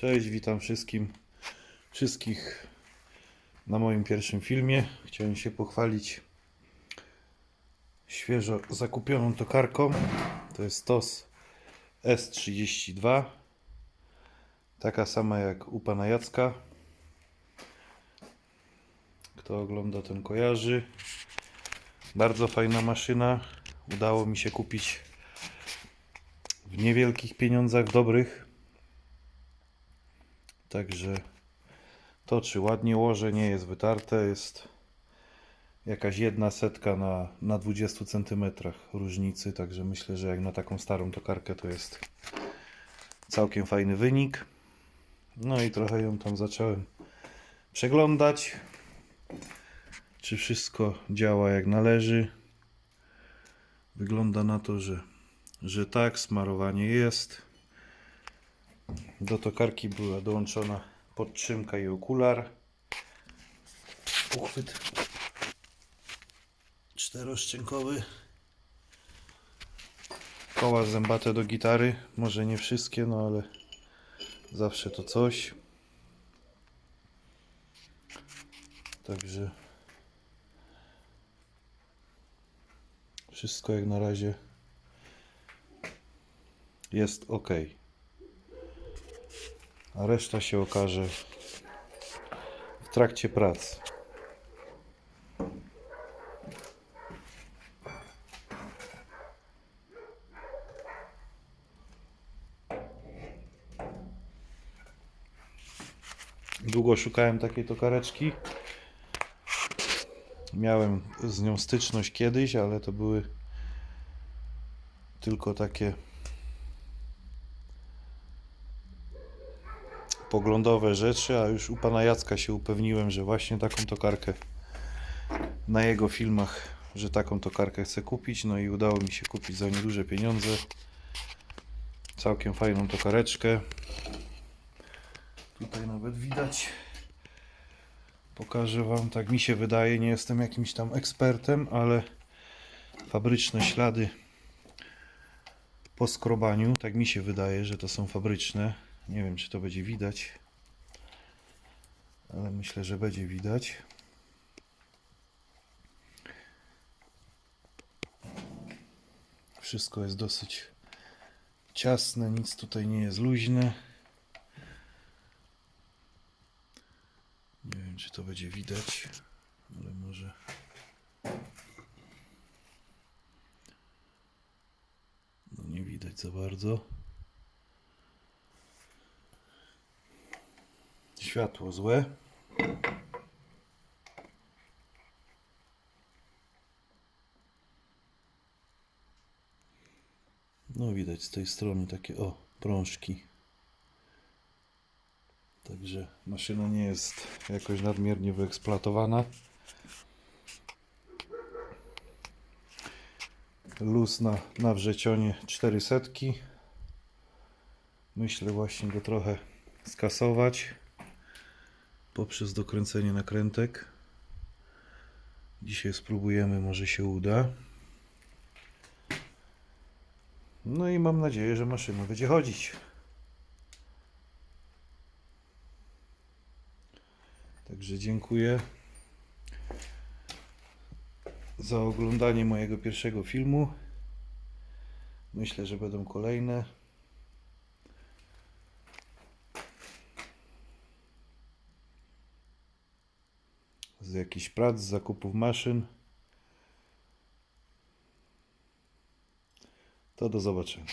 Cześć, witam wszystkim, wszystkich na moim pierwszym filmie. Chciałem się pochwalić świeżo zakupioną tokarką. To jest TOS S32. Taka sama jak u pana Jacka. Kto ogląda, ten kojarzy. Bardzo fajna maszyna. Udało mi się kupić w niewielkich pieniądzach, dobrych. Także toczy ładnie łoże, nie jest wytarte, jest jakaś jedna setka na, na 20 cm różnicy, także myślę, że jak na taką starą tokarkę to jest całkiem fajny wynik. No i trochę ją tam zacząłem przeglądać, czy wszystko działa jak należy. Wygląda na to, że, że tak, smarowanie jest. Do tokarki była dołączona podtrzymka i okular. Uchwyt czteroszczękowy. Koła zębate do gitary. Może nie wszystkie, no ale zawsze to coś. Także wszystko jak na razie jest ok a reszta się okaże w trakcie prac. Długo szukałem takiej tokareczki. Miałem z nią styczność kiedyś, ale to były tylko takie poglądowe rzeczy, a już u pana Jacka się upewniłem, że właśnie taką tokarkę na jego filmach, że taką tokarkę chcę kupić, no i udało mi się kupić za nieduże pieniądze. Całkiem fajną tokareczkę. Tutaj nawet widać. Pokażę wam, tak mi się wydaje, nie jestem jakimś tam ekspertem, ale fabryczne ślady po skrobaniu, tak mi się wydaje, że to są fabryczne. Nie wiem, czy to będzie widać, ale myślę, że będzie widać. Wszystko jest dosyć ciasne, nic tutaj nie jest luźne. Nie wiem, czy to będzie widać, ale może. No nie widać za bardzo. Światło złe. No widać z tej strony takie o prążki. Także maszyna nie jest jakoś nadmiernie wyeksploatowana. Luz na, na wrzecionie 400. Myślę właśnie go trochę skasować poprzez dokręcenie nakrętek. Dzisiaj spróbujemy, może się uda. No i mam nadzieję, że maszyna będzie chodzić. Także dziękuję za oglądanie mojego pierwszego filmu. Myślę, że będą kolejne. Z jakichś prac, z zakupów maszyn. To do zobaczenia.